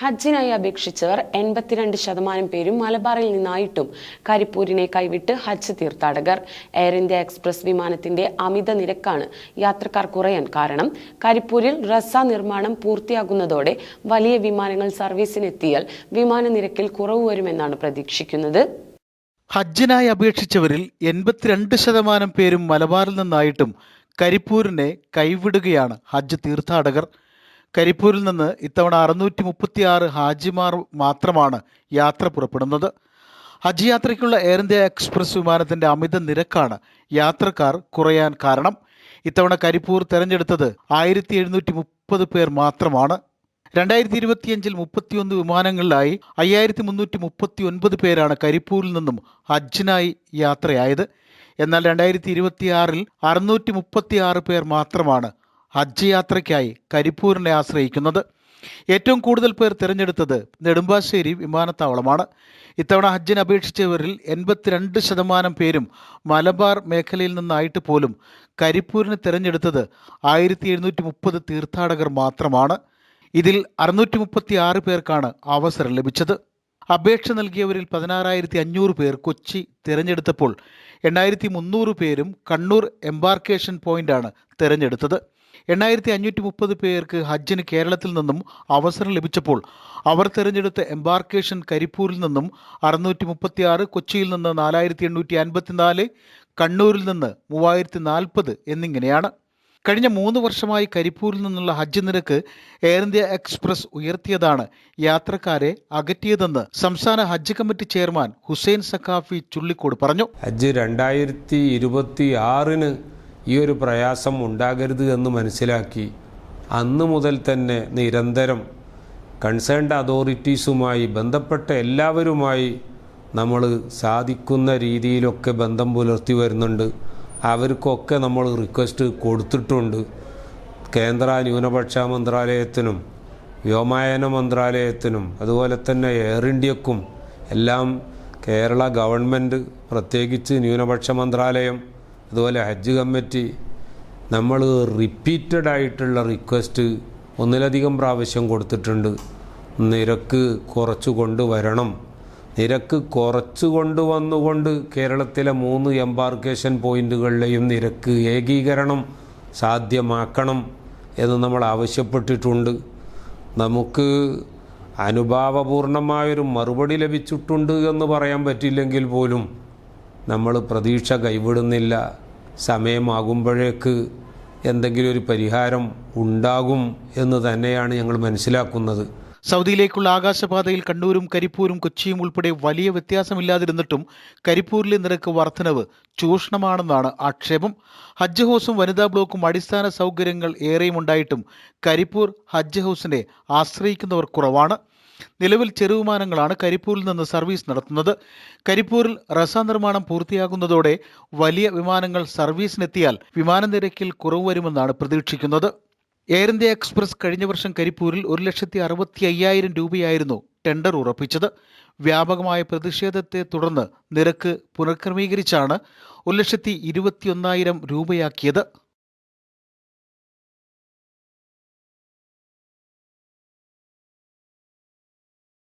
ഹജ്ജിനായി അപേക്ഷിച്ചവർ എൺപത്തിരണ്ട് ശതമാനം പേരും മലബാറിൽ നിന്നായിട്ടും കരിപ്പൂരിനെ കൈവിട്ട് ഹജ്ജ് തീർത്ഥാടകർ. എയർ ഇന്ത്യ എക്സ്പ്രസ് വിമാനത്തിന്റെ അമിത നിരക്കാണ് യാത്രക്കാർ കുറയാൻ കാരണം. കരിപ്പൂരിൽ റസ നിർമ്മാണം പൂർത്തിയാകുന്നതോടെ വലിയ വിമാനങ്ങൾ സർവീസിനെത്തിയാൽ വിമാന നിരക്കിൽ കുറവ് വരുമെന്നാണ് പ്രതീക്ഷിക്കുന്നത്. ഹജ്ജിനായി അപേക്ഷിച്ചവരിൽ എൺപത്തിരണ്ട് ശതമാനം പേരും മലബാറിൽ നിന്നായിട്ടും കരിപ്പൂരിനെ കൈവിടുകയാണ് ഹജ്ജ് തീർത്ഥാടകർ. കരിപ്പൂരിൽ നിന്ന് ഇത്തവണ അറുന്നൂറ്റി മുപ്പത്തിയാറ് ഹാജിമാർ മാത്രമാണ് യാത്ര പുറപ്പെടുന്നത്. ഹജ്ജ് യാത്രയ്ക്കുള്ള എയർ ഇന്ത്യ എക്സ്പ്രസ് വിമാനത്തിന്റെ അമിത നിരക്കാണ് യാത്രക്കാർ കുറയാൻ കാരണം. ഇത്തവണ കരിപ്പൂർ തെരഞ്ഞെടുത്തത് ആയിരത്തി എഴുന്നൂറ്റി മുപ്പത് പേർ മാത്രമാണ്. രണ്ടായിരത്തി ഇരുപത്തിയഞ്ചിൽ മുപ്പത്തിയൊന്ന് വിമാനങ്ങളിലായി അയ്യായിരത്തി മുന്നൂറ്റി മുപ്പത്തി ഒൻപത് പേരാണ് കരിപ്പൂരിൽ നിന്നും ഹജ്ജിനായി യാത്രയായത്. എന്നാൽ രണ്ടായിരത്തി ഇരുപത്തിയാറിൽ അറുന്നൂറ്റി മുപ്പത്തി ആറ് പേർ മാത്രമാണ് ഹജ്ജ് യാത്രയ്ക്കായി കരിപ്പൂരിനെ ആശ്രയിക്കുന്നത് ഏറ്റവും കൂടുതൽ പേർ തിരഞ്ഞെടുത്തത് നെടുമ്പാശ്ശേരി വിമാനത്താവളമാണ്. ഇത്തവണ ഹജ്ജിന് അപേക്ഷിച്ചവരിൽ എൺപത്തിരണ്ട് ശതമാനം പേരും മലബാർ മേഖലയിൽ നിന്നായിട്ട് പോലും കരിപ്പൂരിനെ തിരഞ്ഞെടുത്തത് ആയിരത്തി എഴുന്നൂറ്റി മുപ്പത് തീർത്ഥാടകർ മാത്രമാണ്. ഇതിൽ അറുന്നൂറ്റി മുപ്പത്തി ആറ് പേർക്കാണ് അവസരം ലഭിച്ചത്. അപേക്ഷ നൽകിയവരിൽ പതിനാറായിരത്തി അഞ്ഞൂറ് പേർ കൊച്ചി തിരഞ്ഞെടുത്തപ്പോൾ എണ്ണായിരത്തി മുന്നൂറ് പേരും കണ്ണൂർ എംബാർക്കേഷൻ പോയിന്റാണ് തിരഞ്ഞെടുത്തത്. എണ്ണായിരത്തി അഞ്ഞൂറ്റി മുപ്പത് പേർക്ക് ഹജ്ജിന് കേരളത്തിൽ നിന്നും അവസരം ലഭിച്ചപ്പോൾ അവർ തിരഞ്ഞെടുത്ത എംബാർക്കേഷൻ കരിപ്പൂരിൽ നിന്നും അറുന്നൂറ്റി മുപ്പത്തി ആറ് കൊച്ചിയിൽ നിന്ന് നാലായിരത്തി എണ്ണൂറ്റി അൻപത്തിനാല് കണ്ണൂരിൽ നിന്ന് മൂവായിരത്തി നാൽപ്പത് എന്നിങ്ങനെയാണ്. കഴിഞ്ഞ മൂന്ന് വർഷമായി കരിപ്പൂരിൽ നിന്നുള്ള ഹജ്ജ് നിരക്ക് എയർ ഇന്ത്യ എക്സ്പ്രസ് ഉയർത്തിയതാണ് യാത്രക്കാരെ അകറ്റിയതെന്ന് സംസ്ഥാന ഹജ്ജ് കമ്മിറ്റി ചെയർമാൻ ഹുസൈൻ സഖാഫി ചുള്ളിക്കോട് പറഞ്ഞു. ഹജ്ജ് രണ്ടായിരത്തി ഇരുപത്തി ആറിന് ഈ ഒരു പ്രയാസം ഉണ്ടാകരുത് എന്ന് മനസ്സിലാക്കി അന്ന് മുതൽ തന്നെ നിരന്തരം കൺസേൺഡ് അതോറിറ്റീസുമായി ബന്ധപ്പെട്ട എല്ലാവരുമായി നമ്മൾ സാധിക്കുന്ന രീതിയിലൊക്കെ ബന്ധം പുലർത്തി വരുന്നുണ്ട്. അവർക്കൊക്കെ നമ്മൾ റിക്വസ്റ്റ് കൊടുത്തിട്ടുണ്ട്. കേന്ദ്ര ന്യൂനപക്ഷ മന്ത്രാലയത്തിനും വ്യോമയാന മന്ത്രാലയത്തിനും അതുപോലെ തന്നെ എയർ ഇന്ത്യക്കും എല്ലാം കേരള ഗവൺമെന്റ് പ്രത്യേകിച്ച് ന്യൂനപക്ഷ മന്ത്രാലയം അതുപോലെ ഹജ്ജ് കമ്മിറ്റി നമ്മൾ റിപ്പീറ്റഡ് ആയിട്ടുള്ള റിക്വസ്റ്റ് ഒന്നിലധികം പ്രാവശ്യം കൊടുത്തിട്ടുണ്ട്. നിരക്ക് കുറച്ചു കൊണ്ടുവരണം നിരക്ക് കുറച്ചു കൊണ്ടുവന്നുകൊണ്ട് കേരളത്തിലെ മൂന്ന് എംബാർക്കേഷൻ പോയിന്റുകളിലെയും നിരക്ക് ഏകീകരണം സാധ്യമാക്കണം എന്ന് നമ്മൾ ആവശ്യപ്പെട്ടിട്ടുണ്ട്. നമുക്ക് അനുഭാവപൂർണമായൊരു മറുപടി ലഭിച്ചിട്ടുണ്ട് എന്ന് പറയാൻ പറ്റില്ലെങ്കിൽ പോലും നമ്മൾ പ്രതീക്ഷ കൈവിടുന്നില്ല. സമയമാകുമ്പോഴേക്ക് എന്തെങ്കിലും ഒരു പരിഹാരം ഉണ്ടാകും എന്ന് തന്നെയാണ് ഞങ്ങൾ മനസ്സിലാക്കുന്നത്. സൗദിയിലേക്കുള്ള ആകാശപാതയിൽ കണ്ണൂരും കരിപ്പൂരും കൊച്ചിയും ഉൾപ്പെടെ വലിയ വ്യത്യാസമില്ലാതിരുന്നിട്ടും കരിപ്പൂരിലെ നിരക്ക് വർധനവ് ചൂഷണമാണെന്നാണ് ആക്ഷേപം. ഹജ്ജ് ഹൗസും വനിതാ ബ്ലോക്കും അടിസ്ഥാന സൗകര്യങ്ങൾ ഏറെയും ഉണ്ടായിട്ടും കരിപ്പൂർ ഹജ്ജ് ഹൗസിനെ ആശ്രയിക്കുന്നവർ കുറവാണ്. നിലവിൽ ചെറുവിമാനങ്ങളാണ് കരിപ്പൂരിൽ നിന്ന് സർവീസ് നടത്തുന്നത്. കരിപ്പൂരിൽ റസ നിർമ്മാണം പൂർത്തിയാകുന്നതോടെ വലിയ വിമാനങ്ങൾ സർവീസിനെത്തിയാൽ വിമാന നിരക്കിൽ കുറവ് വരുമെന്നാണ് പ്രതീക്ഷിക്കുന്നത്. എയർ ഇന്ത്യ എക്സ്പ്രസ് കഴിഞ്ഞ വർഷം കരിപ്പൂരിൽ ഒരു ലക്ഷത്തി അറുപത്തി അയ്യായിരം രൂപയായിരുന്നു ടെൻഡർ ഉറപ്പിച്ചത്. വ്യാപകമായ പ്രതിഷേധത്തെ തുടർന്ന് നിരക്ക് പുനഃക്രമീകരിച്ചാണ് ഒരു ലക്ഷത്തി ഇരുപത്തിയൊന്നായിരം രൂപയാക്കിയത്.